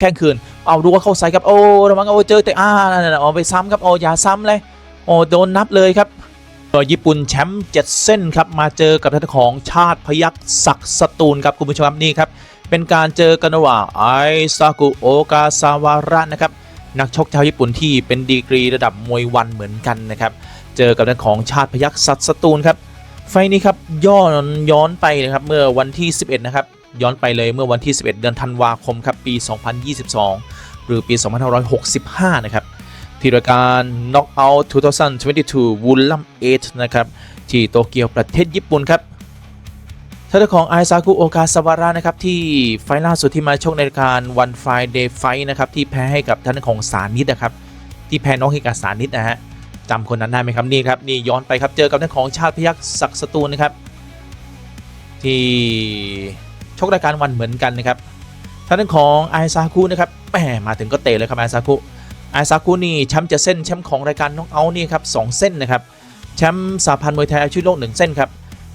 แข้งคืน เอาดูว่าเข้าใส่ครับ โอ้ระวังโอ้เจอแต่อ่านั่นเอาไปซ้ำครับ โอ้อย่าซ้ำเลย โอ้โดนนับเลยครับญี่ปุ่นแชมป์เจ็ดเส้นครับ มาเจอกับทางของชาติพยัคฆ์ศักสตูลครับคุณผู้ชมครับนี่ครับ เป็นการเจอกันระหว่างไอซากุโอกาซาวาระนะครับนักชกชาวญี่ปุ่นที่เป็นดีกรีระดับมวยวันเหมือนกันนะครับเจอกับทางของชาติพยัคฆ์ศักสตูลครับไฟล์นี้ครับย้อนย้อนไปนะครับเมื่อวันที่ 11 นะครับ ย้อนไปเลยเมื่อวันที่ 11 เดือนธันวาคมครับปี 2022 หรือปี 2565 นะครับ ที่รายการ Knockout 2022 w o o l a m 8 นะครับ ที่โตเกียวประเทศญี่ปุ่นครับท่านของไอซากุโอกาซาวาระนะครับ ที่ไฟล์ล่าสุดที่มาชกในการ One Friday Fight นะครับ ที่แพ้ให้กับท่านของสานิดนะครับ ที่แพ้น้องให้กับสานิดนะฮะจำคนนั้นได้ไหมครับนี่ครับนี่ย้อนไปครับเจอกับท่านของชาติพยัคฆ์ศักดิ์สตูลนะครับ ที่ ชกรายการวันเหมือนกันนะครับท่านของไอซาคุนะครับแหมมาถึงก็เตะเลยครับไอซาคุไอซาคุนี่แชมป์จะเส้นแชมป์ของรายการน็อกเอานี่ครับสองเส้นนะครับแชมป์สาพันธ์มวยไทยอาชีพโลกหนึ่งเส้นครับ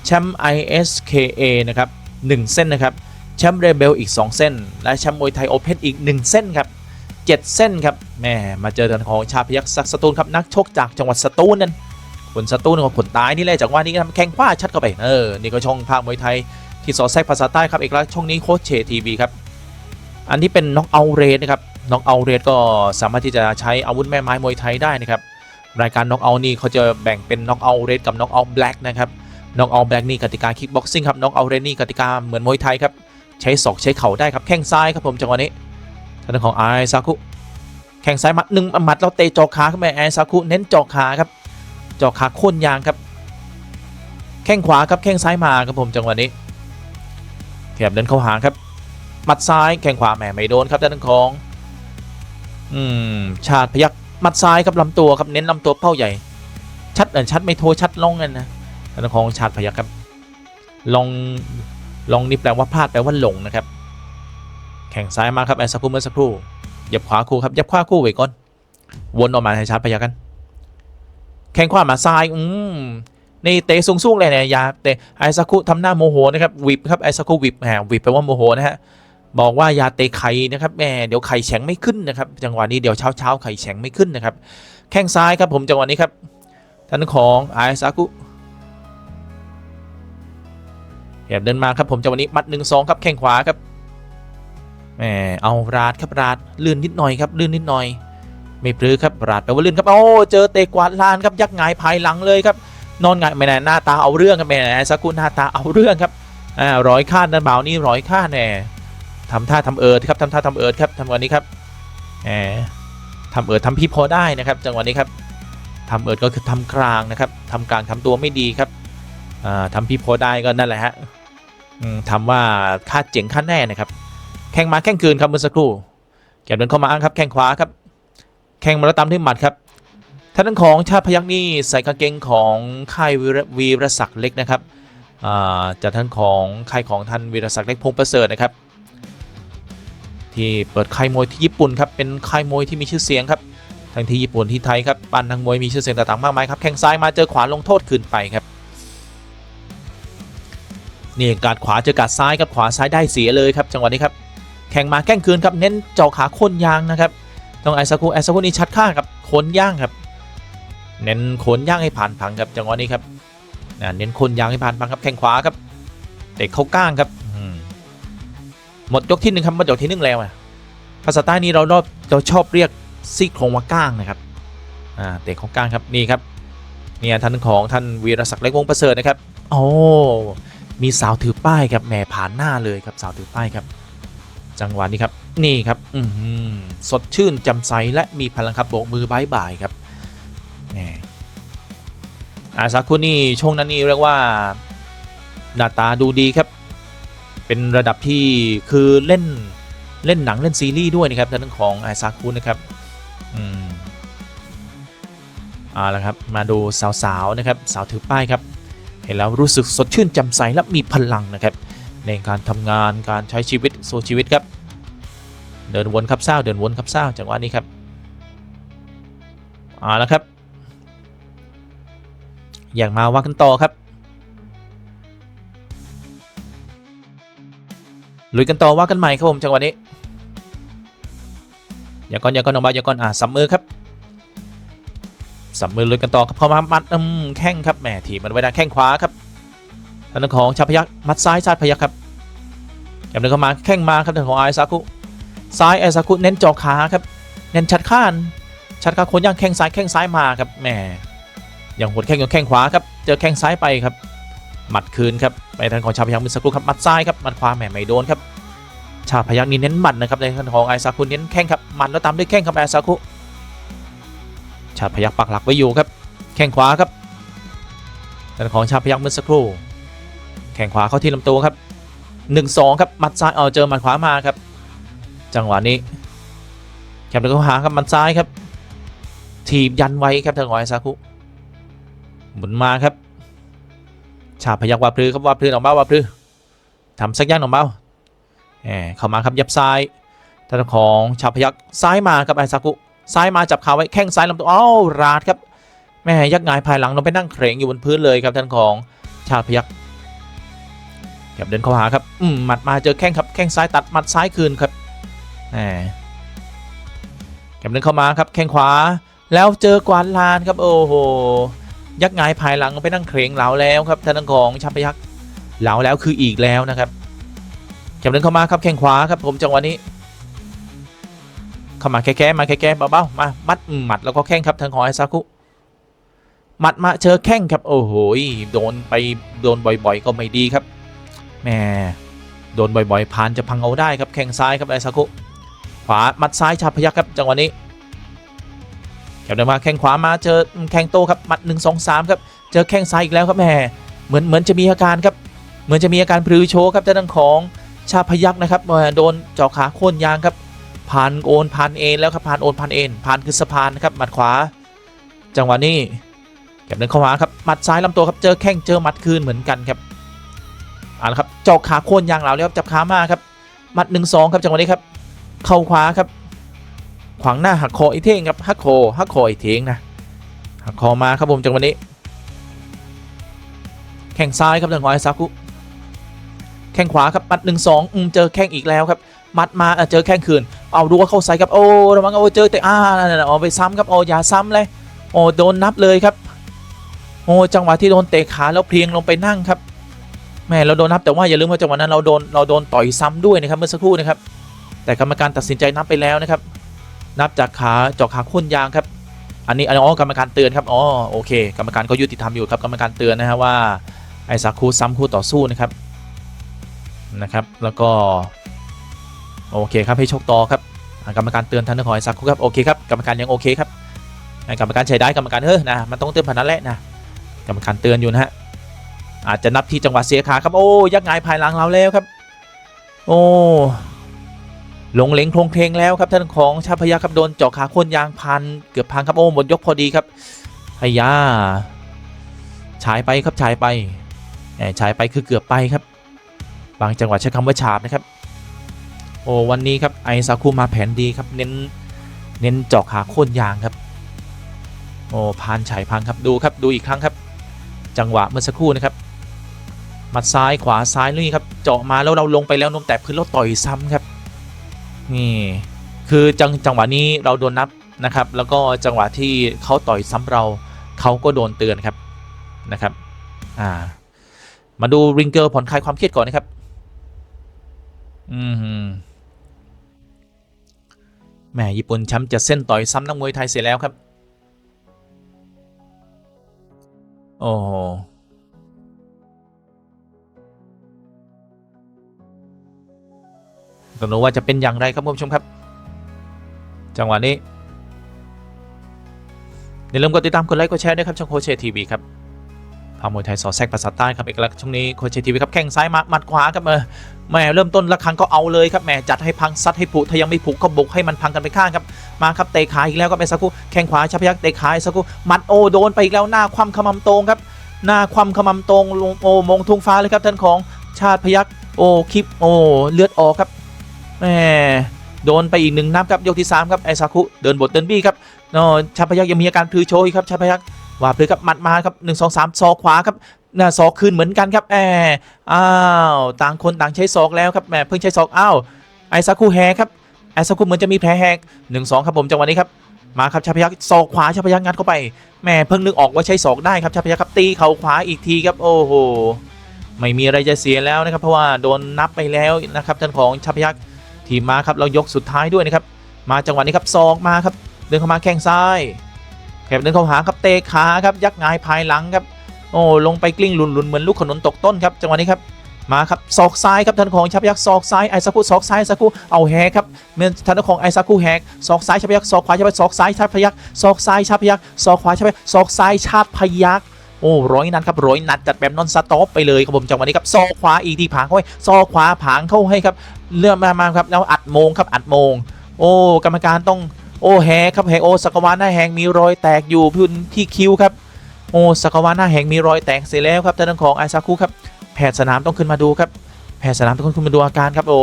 แชมป์ ISKA นะครับหนึ่งเส้นนะครับแชมป์เรเบลอีก 2 เส้น และแชมป์มวยไทยโอเพ่นอีก 1 เส้นครับ 7 เส้นครับแม่มาเจอกันของชาพยักษ์ศักสตูลครับนักชกจากจังหวัดสตูลนั่นคนสตูลของผลตายนี่แหละจากว่านี้ก็ทำแข่งขว้าชัดเข้าไปเออนี่ก็ช่องภาคมวยไทย ที่สอดแทรกภาษาใต้ครับเอีกแล้วช่องนี้โคชเชทีวีครับ อันที่เป็นน็อกเอาเรทนะครับน็อกเอาเรทก็สามารถที่จะใช้อาวุธแม่ไม้มวยไทยได้นะครับรายการน็อกเอานี่เขาจะแบ่งเป็นน็อกเอาเรทกับน็อกเอาแบล็กนะครับน็อกเอาแบล็กนี่กติกาคิกบ็อกซิ่งครับน็อกเอาเรทนี่กติกาเหมือนมวยไทยครับใช้ศอกใช้เข่าได้ครับแข้งซ้ายครับผมจังหวะนี้ทางด้านของไอซาคุแข่งซ้ายหมัดหนึ่งหมัดเราเตะจอขาขึ้นไปแอซาคุเน้นจอขาครับจอขาโค่นยางครับ แข้งขวาครับแข้งซ้ายมาครับผมจังหวะนี้ แถบเดินเข้าหางครับหมัดซ้ายแข้งขวาแหมไม่โดนครับด้านของ อืม ชาติพยักหมัดซ้ายครับลำตัวครับเน้นลำตัวเป้าใหญ่ ชัดเออชัดไม่โทรชัดลงกันนะด้านของชาติพยักครับ ลองลองนี่แปลว่าพลาดแปลว่าหลงนะครับ แข่งซ้ายมาครับแอร์ซาคุเมื่อสักครู่หยับขวาคู่ครับหยับขวาคู่ไว้ก่อน วนออกมาให้ชัดไปยากัน แข้งขวามาซ้าย อืม นี่เตะสูงสูงๆเลยเนี่ยอย่าเตะไอซาคุทำหน้าโมโหนะครับวิบครับไอซาคุวิบแหมวิบแปลว่าโมโหนะฮะบอกว่าอย่าเตะไข่นะครับแหมเดี๋ยวไข่แข็งไม่ขึ้นนะครับจังหวะนี้เดี๋ยวเช้าเช้าไข่แข็งไม่ขึ้นนะครับแข้งซ้ายครับผมจังหวะนี้ครับท่านของไอซาคุเหยับเดินมาครับผมจังหวะนี้มัดหนึ่งสองครับแข้งขวาครับแหมเอาราดครับราดลื่นนิดหน่อยครับลื่นนิดหน่อย ไม่ปลื้อครับราดแปลว่าลื่นครับโอ้เจอเตะกวาดลานครับยักหงายภายหลังเลยครับ นอนหงายไม่แน่หน้าตาเอาเรื่องครับแหม่สกุลหน้าตาเอาเรื่องครับอ่าร้อยค่าดันเบานี่ร้อยค่าแน่ทำท่าทำเอิร์ดครับทำท่าทำเอิร์ดครับทำวันนี้ครับแหมทำเอิร์ดทำพี่พอได้นะครับ จังหวะนี้ครับทำเอิร์ดก็คือทำกลางนะครับทำกลางทำตัวไม่ดีครับอ่าทำพี่พอได้ก็นั่นแหละฮะทำว่าคาดเจ๋งคาดแน่นะครับ แข่งมาแข่งคืนครับเมื่อสักครู่แกเดินเข้ามาอ้างครับแข่งขวาครับแข่งมาแล้วตามด้วยหมัดครับ ท่านของชาติพยักนี่ใส่กางเกงของค่ายวีรศักดิ์เล็กนะครับจากท่านของค่ายของท่านวีรศักดิ์เล็กพงประเสริฐนะครับ ที่เปิดค่ายมวยที่ญี่ปุ่นครับเป็นค่ายมวยที่มีชื่อเสียงครับทั้งที่ญี่ปุ่นที่ไทยครับปานทางมวยมีชื่อเสียงต่างๆมากมายครับแข่งซ้ายมาเจอขวาลงโทษคืนไปครับนี่การขวาเจอการซ้ายครับขวาซ้ายได้เสียเลยครับจังหวะนี้ครับแข่งมาแข่งคืนครับเน้นเจาะขาโคนยางนะครับต้องไอซากุไอซากุนี่ชัดข้างครับโคนย่างครับ เน้นโคนย่างให้ผ่านพังครับจังหวะนี้ครับนะเน้นโคนย่างให้ผ่านพังครับแข่งขวาครับเตะเข้าก้างครับหมดยกที่หนึ่งครับหมดยกที่หนึ่งแล้วอะภาษาใต้นี้เราเราเราชอบเรียกซี่โครงว่าก้างนะครับอ่าเตะเข้าก้างครับนี่ครับเนี่ยท่านของท่านวีรศักดิ์เล็กวงประเสริฐนะครับโอ้มีสาวถือป้ายครับแหมผ่านหน้าเลยครับสาวถือป้ายครับ จังหวะนี้ครับนี่ครับ อืสดชื่นจำใสและมีพลังครับโบกมือบายบายครับ อาซาคุนี่ช่วงนั้นนี่เรียกว่าหน้าตาดูดีครับ เป็นระดับที่คือเล่นเล่นหนังเล่นซีรีส์ด้วยนะครับทางด้านของอาซาคุนะครับอืมเอาละครับมาดูสาวๆนะครับสาวถือป้ายครับเห็นแล้วรู้สึกสดชื่นแจ่มใสและมีพลังนะครับ ในการทำงานการใช้ชีวิตสู้ชีวิตครับ เดินวนครับเศร้าเดินวนครับเศร้าจังหวะนี้ครับเอาละครับ อย่างมาว่ากันต่อครับลุยกันต่อว่ากันใหม่ครับผมจังหวะนี้อย่าก่อนอย่าก่อนออกมาอย่าก่อนอ่าสับมือครับสับมือเลยกันต่อครับเข้ามามัดอืมแข้งครับแหมถีบมันไว้ด้านแข้งขวาครับทางด้านของชาพยักมัดซ้ายชาติพยักครับแกมเดินเข้ามาแข้งมาครับทางของไอซากุซ้ายไอซากุเน้นจอขาครับเน้นชัดข้านชัดข้าคนย่างแข้งซ้ายแข้งซ้ายมาครับแหม อย่างหดแข้งกับแข้งขวาครับ เจอแข้งซ้ายไปครับ หมัดคืนครับ ไปทางของชาพยักเมื่อสักครู่ครับมัดซ้ายครับมัดขวาแหมไม่โดนครับ ชาพยักนี่เน้นหมัดนะครับในทางของไอซากุเน้นแข้งครับหมัดแล้วตามด้วยแข้งครับไอซากุชาพยักปักหลักไว้อยู่ครับ แข้งขวาครับทางของชาพยักเมื่อสักครู่ แข้งขวาเข้าที่ลำตัวครับ1นสองครับหมัดซ้ายเอาเจอหมัดขวามาครับ จังหวะนี้แคมเดินเข้าหาครับหมัดซ้ายครับ ทีบยันไว้ครับทางของไอซากุ หมุนมาครับ ชาพยักวาพลือครับวาพลือออกมาวาพลือทำสักอย่างออกมาแหมเข้ามาครับยับซ้ายทางของชาพยักซ้ายมาครับไอซากุซ้ายมาจับขาไว้แข้งซ้ายลำตัวอ้าวราดครับแม่ยักหงายภายหลังลงไปนั่งเคร่งอยู่บนพื้นเลยครับท่านของชาพยักครับเดินเข้าหาครับอืมหมัดมาเจอแข้งครับแข้งซ้ายตัดหมัดซ้ายคืนครับแหมครับเดินเข้ามาครับแข้งขวาแล้วเจอกวานลานครับโอ้โห ยักหงายภายหลังไปนั่งเคร่งเหลาแล้วครับท่านของชาพยักษ์เหลาแล้วคืออีกแล้วนะครับแขมเดินเข้ามาครับแข้งขวาครับผมจังหวะนี้เข้ามาแก้ๆมาแก้ๆเบาๆมามัดหมัดแล้วก็แข้งครับทางของไอซากุหมัดมาเจอแข้งครับโอ้โหโดนไปโดนบ่อยๆ ก็ไม่ดีครับแหมโดนบ่อยๆพานจะพังเอาได้ครับแข้งซ้ายครับไอซากุขวามัดซ้ายชาพยักครับจังหวะนี้ เดินมาแข้งขวามาเจอแข้งโตครับหมัดหนึ่งสองสามครับเจอแข้งซ้ายอีกแล้วครับแหมเหมือนเหมือนจะมีอาการครับเหมือนจะมีอาการพลือโชว์ครับทาของชาพยักนะครับโดนเจาะขาโค่นยางครับผ่านโอนผ่านเอ็นแล้วครับผ่านโอนผ่านเอ็นผ่านคือสะพานนะครับหมัดขวา จังหวะนี้แกบเดินเข้ามาครับหมัดซ้ายลำตัวครับเจอแข้งเจอหมัดคืนเหมือนกันครับเอาละครับเจาะขาโค่นยางเราแล้วครับจับขามาครับหมัดหนึ่งสองครับจังหวะนี้ครับเข่าขวาครับ ขวางหน้าหักคอไอเท่งครับหักคอหักคอไอเท่งนะหักคอมาครับผมจังหวะนี้ แข้งซ้ายครับทางของไอซากุแข้งขวาครับมัดหนึ่งสองเจอแข้งอีกแล้วครับมัดมาเจอแข้งคืนเอาดูว่าเข้าใส่ครับโอ้ระวังโอ้เจอแต่อ่านันเอาไปซ้ำครับโอ้อย่าซ้ำเลยโอ้โดนนับเลยครับโอ้จังหวะที่โดนเตะขาแล้วเพียงลงไปนั่งครับแม่เราโดนนับแต่ว่าอย่าลืมว่าจังหวะนั้นเราโดนเราโดนต่อยซ้ำด้วยนะครับเมื่อสักครู่นะครับ แต่กรรมการตัดสินใจนับไปแล้วนะครับ นับจากขาเจาะขาโค้นยางครับอันนี้อันนี้อ๋อกรรมการเตือนครับอ๋อโอเค กรรมการก็ยุติธรรมอยู่ครับกรรมการเตือนนะฮะว่าไอซาคุซ้ำคู่ต่อสู้นะครับนะครับแล้วก็โอเคครับให้โชคต่อครับกรรมการเตือนท่านนครสักคู่ครับโอเคครับกรรมการยังโอเคครับกรรมการใช้ได้กรรมการเฮ้ยนะมันต้องเตือนผ่านนั้นแหละนะกรรมการเตือนอยู่นะฮะอาจจะนับที่จังหวะเสียขาครับโอ้ยักษ์หงายภายหลังเราแล้วครับ โอ้ ลงเหลงโครงเพลงแล้วครับท่านของชาพยัคฆ์ครับโดนเจาะขาโคนยางพันเกือบพังครับโอ้หมดยกพอดีครับไอ้ยาฉายไปครับฉายไปแหมฉายไปคือเกือบไปครับ บางจังหวะใช้คำว่าฉาบนะครับ โอ้วันนี้ครับไอซาคุมาแผนดีครับเน้นเน้นเจาะขาโค่นยางครับ โอ้พานฉายพังครับดูครับดูอีกครั้งครับ จังหวะเมื่อสักครู่นะครับมัดซ้ายขวาซ้ายนี่ครับเจาะมาแล้วเราลงไปแล้วนมแตะพื้นแล้วต่อยซ้ำครับ นี่คือจังจังหวะนี้เราโดนนับนะครับ แล้วก็จังหวะที่เขาต่อยซ้ำเราเขาก็โดนเตือนครับนะครับอ่ามาดูริงเกิลผ่อนคลายความเครียดก่อนนะครับ อืมแหมญี่ปุ่นแชมป์จะเส้นต่อยซ้ำนักมวยไทยเสียแล้วครับ โอ้ โหต้องรู้ว่าจะเป็นอย่างไรครับคุณผู้ชมครับ จังหวะนี้อย่าลืมกดติดตามกดไลค์กดแชร์ด้วยครับช่องโคเชทีวีครับพามวยไทยสอแซกภาษาใต้ครับเอกลักษณ์ช่วงนี้โคเชทีวีครับแข้งซ้ายมาหมัดขวาครับเออแหม่เริ่มต้นละครั้งก็เอาเลยครับแหมจัดให้พังซัดให้ผุถ้ายังไม่ผุก็บุกให้มันพังกันไปข้างครับมาครับเตะขาอีกแล้วก็ไปสักครู่แข้งขวาชัพยักษ์เตะขาสักครู่หมัดโอโดนไปอีกแล้วหน้าคว่ำขมำตรงครับหน้าคว่ำขมำตรงลงโอมงทุ่งฟ้าเลยครับท่านของชาติพยักษ์โอคลิปโอเลือดออกครับ แหมโดนไปอีกหนึ่งนับครับยกที่สามครับไอซาคุเดินบทเดินบี้ครับนาะชาพยักษ์ยังมีอาการพลือโชยครับชาพยักษ์ว่าเพลยครับหมัดมาครับหนึ่งสองสามศอกขวาครับน่ะศอกคืนเหมือนกันครับแอมอ้าวต่างคนต่างใช้ศอกแล้วครับแหมเพิ่งใช้ศอกอ้าวไอซาคูแฮครับแอซากุเหมือนจะมีแผลแหกหนึ่งสองครับผมจังหวะนี้ครับมาครับชาพยักศอกขวาชาพยักงัดเข้าไปแหม่เพิ่งนึกออกว่าใช้ศอกได้ครับชาพยักครับตีเข่าขวาอีกทีครับโอ้โหไม่มีอะไรจะเสียแล้วนะครับเพราะว่าโดนนับไปแล้วนะครับท่านของชาพยัก ทีมมาครับเรายกสุดท้ายด้วยนะครับ มาจังหวะนี้ครับศอกมาครับ เดินเข้ามาแข้งซ้ายแคบเดินเข้าหาครับเตะขาครับยักงายภายหลังครับ โอ้ลงไปกลิ้งหลุนๆเหมือนลูกขนุนตกต้นครับจังหวะนี้ครับมาครับศอกซ้ายครับท่านของชับยักษ์ศอกซ้ายไอซากุศอกซ้ายไอซากุเอาแฮกครับเมื่อท่านของไอซากุแฮกศอกซ้ายชับยักษ์ศอกขวาชับยักษ์ศอกซ้ายชับพยักษ์ศอกซ้ายชับพยักษ์ศอกขวาชับยักษ์ศอกซ้ายชาบพยักษ์โอ้ร้อยนัดครับร้อยนัดจัดแบบนอนสต็อปไปเลยครับผมจังหวะนี้ครับศอกขวาอีกทีผางเข้าไปศอกขวาผางเข้าให้ครับ เลื่อนมามาครับแล้วอัดโมงครับอัดโมง โอ้กรรมการต้องโอ้แฮกครับแฮกโอ้สกวาหน้าแหงมีรอยแตกอยู่พื้นที่คิ้วครับโอ้สกาวาหน้าแหงมีรอยแตกเสียแล้วครับทางด้านของไอซาคุครับแพทย์สนามต้องขึ้นมาดูครับแพทย์สนามต้องขึ้นมาดูอาการครับโอ้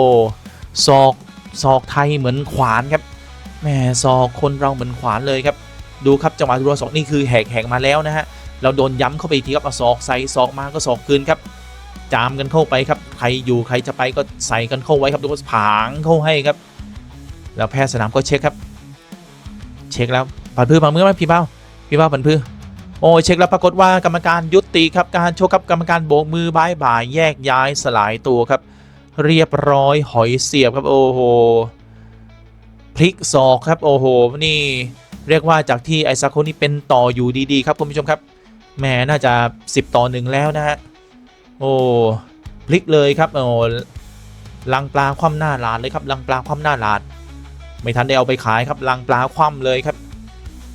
ศอกศอกไทยเหมือนขวานครับแหม่ศอกคนเราเหมือนขวานเลยครับดูครับจังหวะรัวศอกนี่คือแหกแหกมาแล้วนะฮะเราโดนย้ำเข้าไปอีกทีครับเอาศอกใส่ศอกมาก็ศอกคืนครับจามกันเข้าไปครับ รอยู่ใครจะไปก็ใส่กันเข้าไว้ครับดูว่าผางเข้าให้ครับ แล้วแพทย์สนามก็เช็คครับ เช็คแล้วปันพื้นปันมือไหมพี่เป้าพี่เป้าปันพื้นโอ้เช็คแล้วปรากฏว่ากรรมการยุติครับการโชกครับกรรมการโบกมือบายบายแยกย้ายสลายตัวครับ เรียบร้อยหอยเสียบครับโอ้โหพลิกศอกครับโอ้โหนี่เรียกว่าจากที่ไอซาโคนี่เป็นต่ออยู่ดีๆ ครับคุณผู้ชมครับแหมน่าจะ 10 ต่อหนึ่งแล้วนะฮะโอ้ ลิกเลยครับโอ้ลังปลาคว่ำหน้าลาดเลยครับลังปลาคว่ำหน้าลาดไม่ทันได้เอาไปขายครับลังปลาคว่ำเลยครับ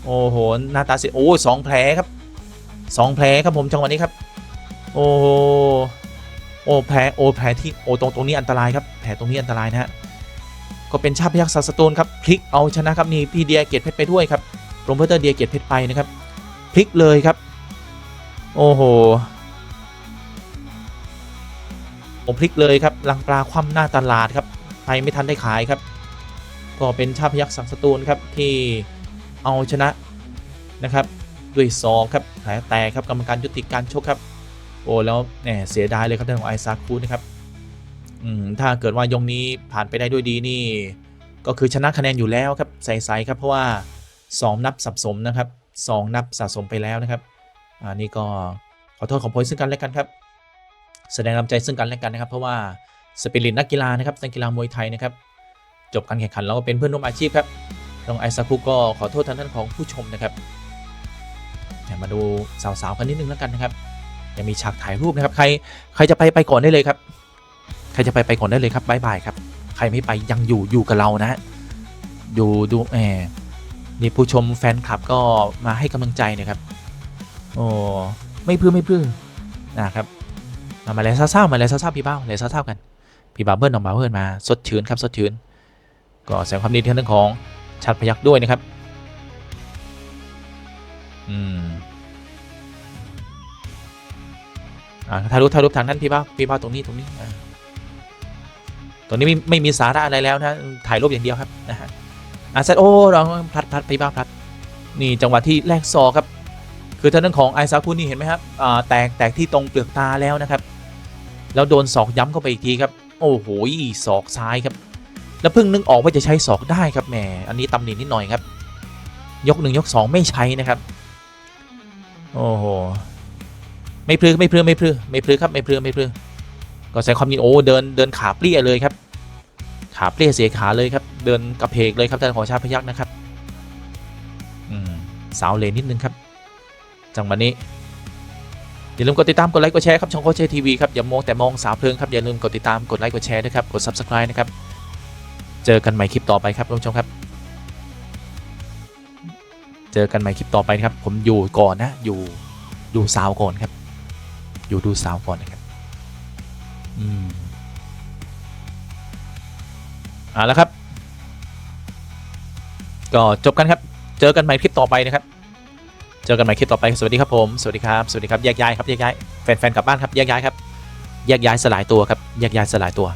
โอ้โหหน้าตาเสียโอ้สองแผลครับสองแผลครับผมจังหวะนี้ครับ โอ้โหโอ้แผลโอ้แผลที่โอ้ตรงตรงนี้อันตรายครับแผลตรงนี้อันตรายนะฮะก็เป็นชาพยักษ์สัสตูนครับพลิกเอาชนะครับนี่พี่เดียเกียรติเพชรไปด้วยครับโปรโมเตอร์เดียเกียรติเพชรไปนะครับพลิกเลยครับ โอ้โห โอ้พลิกเลยครับลังปลาคว่ำหน้าตลาดครับไปไม่ทันได้ขายครับ ก็เป็นชาพยักษ์สักสตูนครับที่เอาชนะนะครับด้วยซองครับแผลแตกครับกรรมการยุติการชกครับ โอ้แล้วแหมเสียดายเลยครับทางของไอซาคุนะครับอืมถ้าเกิดว่ายงนี้ผ่านไปได้ด้วยดีนี่ ก็คือชนะคะแนนอยู่แล้วครับใสๆครับเพราะว่า 2 นับสับสมนะครับ 2 นับสะสมไปแล้วนะครับอ่านี่ก็ขอโทษขอโพยซึ่งกันและกันครับ แสดงน้ำใจซึ่งกันและกันนะครับ เพราะว่าสปิริตนักกีฬานะครับนักกีฬามวยไทยนะครับ จบการแข่งขันแล้วก็เป็นเพื่อนร่วมอาชีพครับน้องไอซาคุก็ขอโทษทางด้านของผู้ชมนะครับมาดูสาวๆกันนิดนึงแล้วกันนะครับยังมีฉากถ่ายรูปนะครับ ใครใครจะไปไปก่อนได้เลยครับ ใครจะไปไปก่อนได้เลยครับบายบายครับ ใครไม่ไปยังอยู่อยู่กับเรานะฮะดูดูแหมนี่ผู้ชมแฟนคลับก็มาให้กำลังใจนะครับ โอ้ไม่พื้ไม่พื้นะครับ มามาแล้วเศร้าๆมาแล้วเศร้าๆพี่เบ้าแล้วเศร้าๆกัน พี่บาเบิ้ลน้องบาเบิ้ลมาสดชื่นครับสดชื่นก็แสดงความดีที่เรื่องของชัดพยักด้วยนะครับ อืมอ่าถ่ายรูปถ่ายรูปทางนั้นพี่บ้าพี่บ้าตรงนี้ตรงนี้อ่าตรงนี้ไม่ไม่มีสาระอะไรแล้วนะถ่ายรูปอย่างเดียวครับนะฮะอ่าเซตโอ้เราพลัดพลัดพี่บ้าพลัด นี่จังหวะที่แรกซอครับ คือทางด้านของไอซาคุนี่เห็นไหมครับอ่าแตกแตกที่ตรงเปลือกตาแล้วนะครับ แล้วโดนศอกย้ำเข้าไปอีกทีครับ โอ้โหศอกซ้ายครับ แล้วเพิ่งนึกออกว่าจะใช้ศอกได้ครับแหมอันนี้ตำหนินิดหน่อยครับ ยกหนึ่งยกสองไม่ใช้นะครับโอ้โหไม่พลือไม่พลือไม่พลือไม่พลือครับไม่พลือไม่พลือก็ใส่ความยินโอ้เดินเดินขาเปรี้ยเลยครับ ขาเปรี้ยเสียขาเลยครับ เดินกระเพกเลยครับท่านของชาพยักษ์นะครับ อืมสาวเลนนิดนึงครับ จังหวะนี้ อย่าลืมกดติดตามกดไลค์กดแชร์ครับช่องโคชเชทีวีครับอย่ามองแต่มองสาวเพลิงครับอย่าลืมกดติดตามกดไลค์กดแชร์ด้วยครับกด subscribe นะครับเจอกันใหม่คลิปต่อไปครับท่านผู้ชมครับ เจอกันใหม่คลิปต่อไปครับ ผมอยู่ก่อนนะอยู่ดูสาวก่อนครับ อยู่ดูสาวก่อนนะครับอืมเอาละครับ ก็จบกันครับ เจอกันใหม่คลิปต่อไปนะครับ เจอกันใหม่คลิปต่อไป สวัสดีครับผม สวัสดีครับ สวัสดีครับ แยกย้ายครับ แยกย้าย แฟนๆกลับบ้านครับ แยกย้ายครับ แยกย้ายสลายตัวครับ แยกย้ายสลายตัว